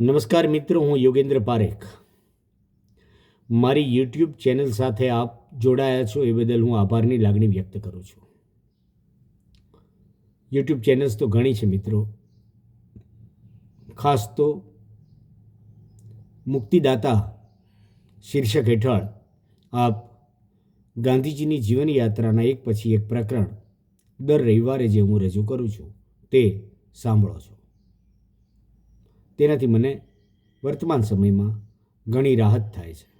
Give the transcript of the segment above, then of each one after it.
નમસ્કાર મિત્રો, હું યોગેન્દ્ર પારેખ. મારી યુટ્યુબ ચેનલ સાથે આપ જોડાયા છો એ બદલ હું આભારની લાગણી વ્યક્ત કરું છું. યુટ્યુબ ચેનલ્સ તો ઘણી છે મિત્રો. ખાસ તો મુક્તિદાતા શીર્ષક હેઠળ આપ ગાંધીજીની જીવન યાત્રાના એક પછી એક પ્રકરણ દર રવિવારે જે હું રજૂ કરું છું તે સાંભળો છો. તેનાથી મને વર્તમાન સમયમાં ઘણી રાહત થાય છે.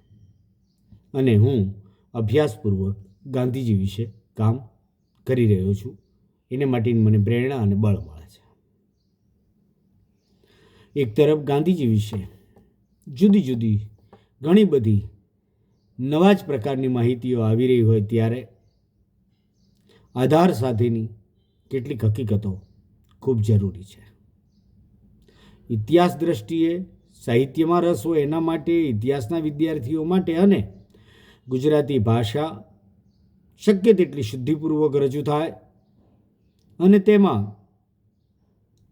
અને હું અભ્યાસપૂર્વક ગાંધીજી વિશે કામ કરી રહ્યો છું. એને માટેની મને પ્રેરણા અને બળ મળે છે. એક તરફ ગાંધીજી વિશે જુદી જુદી ઘણી બધી નવા જ પ્રકારની માહિતીઓ આવી રહી હોય ત્યારે આધાર સાથેની કેટલીક હકીકતો ખૂબ જરૂરી છે. ઇતિહાસ દ્રષ્ટિએ, સાહિત્યમાં રસ હોય એના માટે, ઇતિહાસના વિદ્યાર્થીઓ માટે અને ગુજરાતી ભાષા શક્ય તેટલી શુદ્ધિપૂર્વક રજૂ થાય અને તેમાં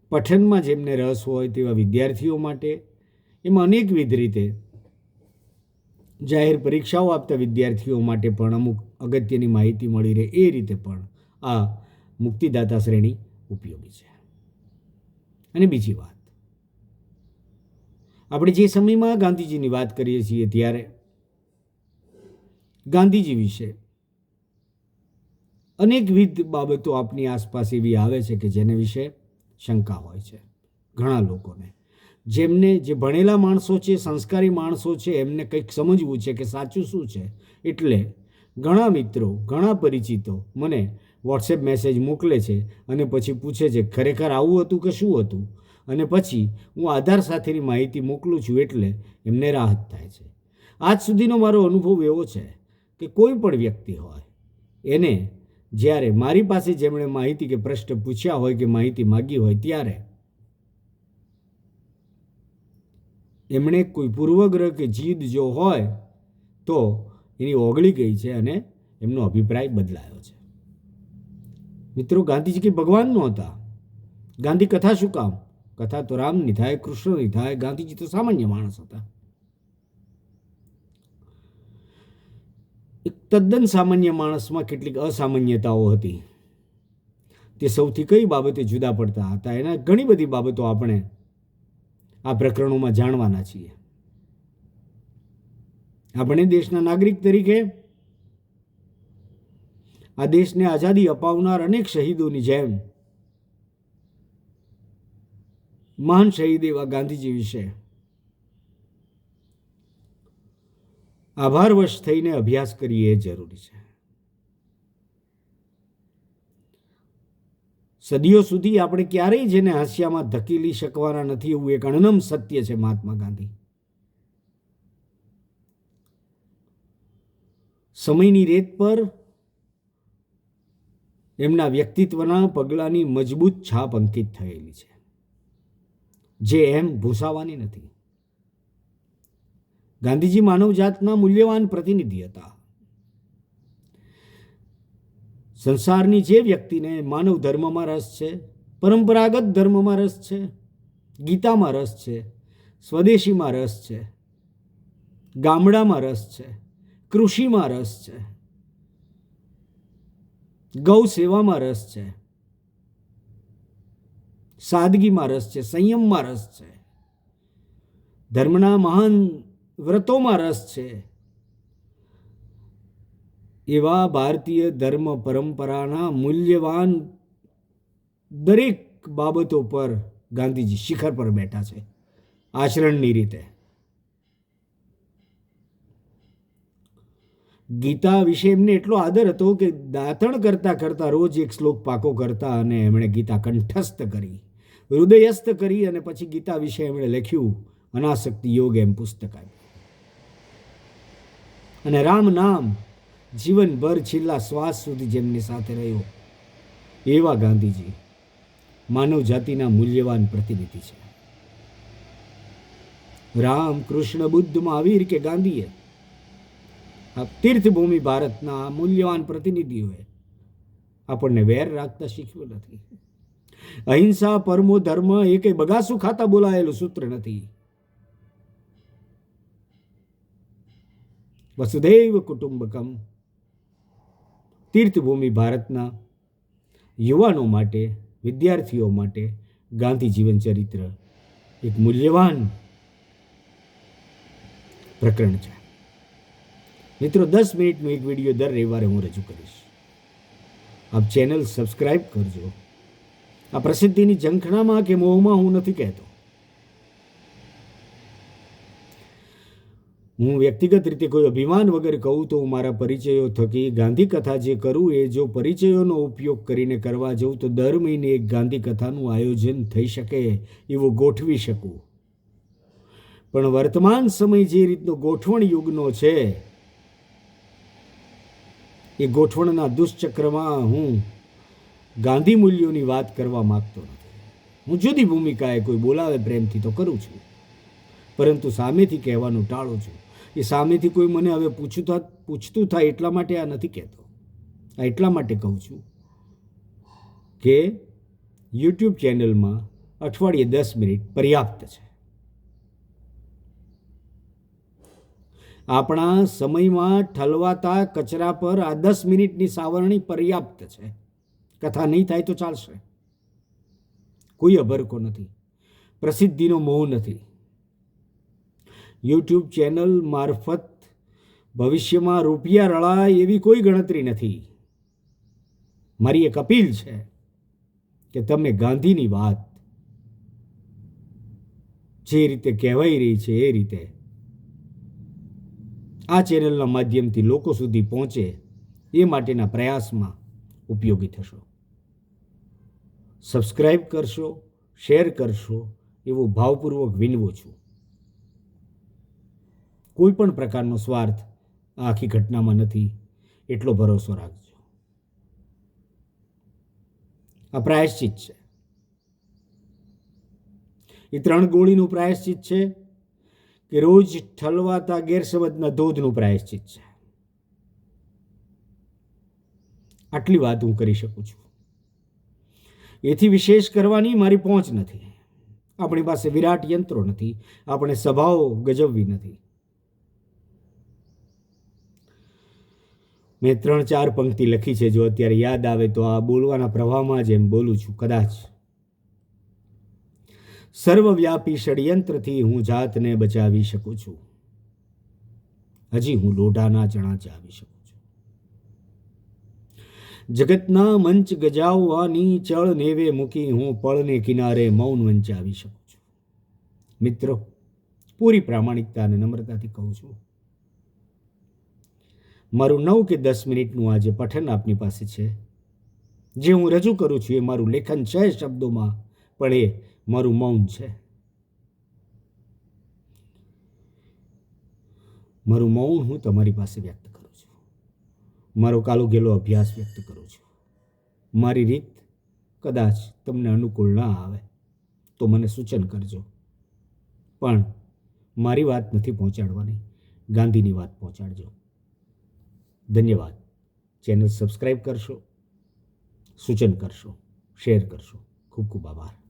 પઠનમાં જેમને રસ હોય તેવા વિદ્યાર્થીઓ માટે, એમાં અનેકવિધ રીતે જાહેર પરીક્ષાઓ આપતા વિદ્યાર્થીઓ માટે પણ અમુક અગત્યની માહિતી મળી રહે. એ રીતે પણ આ મુક્તિદાતા શ્રેણી ઉપયોગી છે. અને બીજી વાત. આપણે જે સમયમાં ગાંધીજીની વાત કરીએ છીએ ત્યારે ગાંધીજી વિશે અનેકવિધ બાબતો આપની આસપાસ એવી આવે છે કે જેને વિશે શંકા હોય છે. ઘણા લોકોને. જેમને જે ભણેલા માણસો છે, સંસ્કારી માણસો છે, એમને કંઈક સમજવું છે કે સાચું શું છે, એટલે ઘણા મિત્રો, ઘણા પરિચિતો મને વોટ્સએપ મેસેજ મોકલે છે અને પછી પૂછે છે, ખરેખર આવું હતું કે શું હતું? અને પછી હું આધાર સાથેની માહિતી મોકલું છું એટલે એમને રાહત થાય છે. આજ સુધીનો મારો અનુભવ એવો છે કે કોઈ પણ વ્યક્તિ હોય, એને જ્યારે મારી પાસે જેમણે માહિતી કે પ્રશ્ન પૂછ્યા હોય કે માહિતી માગી હોય ત્યારે એમણે કોઈ પૂર્વગ્રહ કે જીદ જો હોય તો એની ઓગળી ગઈ છે અને એમનો અભિપ્રાય બદલાયો છે. મિત્રો, ગાંધીજી કે ભગવાન નહોતા? ગાંધી કથા શું કામ? કથા તો રામ નિધાય, કૃષ્ણ નિધાય, ગાંધીજી તો સામાન્ય માણસ હતા. એક તદ્દન સામાન્ય માણસમાં કેટલીક અસામાન્યતાઓ હતી. તે સૌથી કઈ બાબતે જુદા પડતા હતા, એના ઘણી બધી બાબતો આપણે આ પ્રકરણોમાં જાણવાના છીએ. આપણે દેશના નાગરિક તરીકે આ દેશને આઝાદી અપાવનાર અનેક શહીદોની જેમ મહાન શહીદ એવા ગાંધીજી વિશે. આભારવશ થઈને અભ્યાસ કરીએ એ જરૂરી છે. સદીઓ સુધી આપણે ક્યારેય જેને હાસ્યામાં ધકેલી શકવાના નથી એવું એક અણનમ સત્ય છે મહાત્મા ગાંધી. સમયની રેત પર એમના વ્યક્તિત્વના પગલાંની મજબૂત છાપ અંકિત થયેલી છે. જે એમ ભૂસાવાની નથી. ગાંધીજી માનવજાતના મૂલ્યવાન પ્રતિનિધિ હતા. સંસારની જે વ્યક્તિને માનવ ધર્મમાં રસ છે, પરંપરાગત ધર્મમાં રસ છે, ગીતામાં રસ છે, સ્વદેશીમાં રસ છે, ગામડામાં રસ છે, કૃષિમાં રસ છે ગૌ સેવામાં રસ છે સાદગીમાં રસ છે, સંયમમાં રસ છે. ધર્મના મહાન વ્રતોમાં રસ છે. એવા ભારતીય ધર્મ પરંપરાના મૂલ્યવાન દરેક બાબતો પર ગાંધીજી શિખર પર બેઠા છે, આચરણની રીતે. ગીતા વિશે એમને એટલો આદર હતો કે દાંતણ કરતા કરતા રોજ એક શ્લોક પાકો કરતા અને એમણે ગીતા કંઠસ્થ કરી. હૃદયસ્થ કરી અને પછી ગીતા વિશે એમણે લખ્યું, અનાસક્તિ યોગ એમ પુસ્તક આવ્યું અને રામ નામ જીવનભર છેલ્લા શ્વાસ સુધી જેમની સાથે રહ્યો, એવા ગાંધીજી માનવ જાતિના મૂલ્યવાન પ્રતિનિધિ છે. રામ કૃષ્ણ બુદ્ધ મહાવીર કે ગાંધીએ? આ તીર્થભૂમિ ભારતના મૂલ્યવાન પ્રતિનિધિઓએ આપણને વેર રાખતા શીખ્યું નથી. અહિંસા, પરમો ધર્મ એ કંઈ બગાસું ખાતા બોલાયેલું સૂત્ર નથી. વસુદૈવ કુટુંબકમ, તીર્થભૂમિ ભારતના યુવાનો માટે, વિદ્યાર્થીઓ માટે ગાંધી જીવન ચરિત્ર એક મૂલ્યવાન પ્રકરણ છે. મિત્રો, દસ મિનિટનો એક વીડિયો દર રવિવારે હું રજૂ કરીશ. આપ ચેનલ સબસ્ક્રાઈબ કરજો. આ પ્રસિદ્ધિની ઝંખણામાં કે મોહમાં હું નથી કહેતો. હું વ્યક્તિગત રીતે કોઈ અભિમાન વગર કહું તો હું મારા પરિચયો થકી ગાંધી કથા જે કરું એ જો પરિચયોનો ઉપયોગ કરીને કરવા જઉં તો દર મહિને એક ગાંધી કથાનું આયોજન થઈ શકે એવું ગોઠવી શકું. પણ વર્તમાન સમય જે રીતનો ગોઠવણ યુગનો છે, એ ગોઠવણના દુષ્ચક્રમાં હું ગાંધી મૂલ્યોની વાત કરવા માગતો નથી. હું જુદી ભૂમિકાએ કોઈ બોલાવે પ્રેમથી તો કરું છું. પરંતુ સામેથી કહેવાનું ટાળું છું. એ સામેથી કોઈ મને હવે પૂછતા, પૂછતું થાય એટલા માટે આ નથી કહેતો. આ એટલા માટે કહું છું કે યુટ્યુબ ચેનલમાં અઠવાડિયે દસ મિનિટ પર્યાપ્ત છે. આપણા સમયમાં ઠલવાતા કચરા પર આ દસ મિનિટની સાવરણી પર્યાપ્ત છે. કથા નહીં થાય તો ચાલશે. કોઈ અભરકો નથી. પ્રસિદ્ધિનો મોહ નથી. યુટ્યુબ ચેનલ મારફત ભવિષ્યમાં રૂપિયા રળાય એવી કોઈ ગણતરી નથી. મારી એક અપીલ છે કે તમે ગાંધીની વાત જે રીતે કહેવાઈ રહી છે એ રીતે આ ચેનલના માધ્યમથી લોકો સુધી પહોંચે એ માટેના પ્રયાસમાં ઉપયોગી થશો. સબસ્ક્રાઈબ કરશો, શેર કરશો, એવો ભાવપૂર્વક વિનવું છું. કોઈ પણ પ્રકારનો સ્વાર્થ આ આખી ઘટનામાં નથી, એટલો ભરોસો રાખજો. આ પ્રાયશ્ચિત છે. એ ત્રણ ગોળીનું પ્રાયશ્ચિત છે કે રોજ ઠલવાતા ગેરસમજના ધોધનું પ્રાયશ્ચિત છે. આટલી વાત હું કરી શકું છું. એથી વિશેષ કરવાની મારી પહોંચ નથી. આપણી પાસે વિરાટ યંત્રો નથી. આપણે સભાઓ ગજવવી નથી. મેં ત્રણ ચાર પંક્તિ લખી છે. જો અત્યારે યાદ આવે તો આ બોલવાના પ્રવાહમાં જ એમ બોલું છું, કદાચ. સર્વવ્યાપી ષડયંત્રથી હું જાતને બચાવી શકું છું. હજી હું લોઢાના ચણા ચાવી શકું જગતના મંચ ગજાવવાની ચળ નેવે મૂકી હું પળને કિનારે મૌન વંચાવી શકું છું. મિત્રો, પૂરી પ્રામાણિકતા અને નમ્રતાથી કહું છું. મારું નવ કે દસ મિનિટનું આજે પઠન આપની પાસે છે. જે હું રજૂ કરું છું એ મારું લેખન છે શબ્દોમાં, પણ એ મારું મૌન છે. મારું મૌન હું તમારી પાસે વ્યક્ત કરું મારો કાલો ગેલો અભ્યાસ વ્યક્ત કરું છું. મારી રીત કદાચ તમને અનુકૂળ ના આવે, તો મને સૂચન કરજો. પણ મારી વાત નથી પહોંચાડવાની. ગાંધીની વાત પહોંચાડજો. ધન્યવાદ. ચેનલ સબસ્ક્રાઈબ કરશો, સૂચન કરશો, શેર કરશો. ખૂબ ખૂબ આભાર.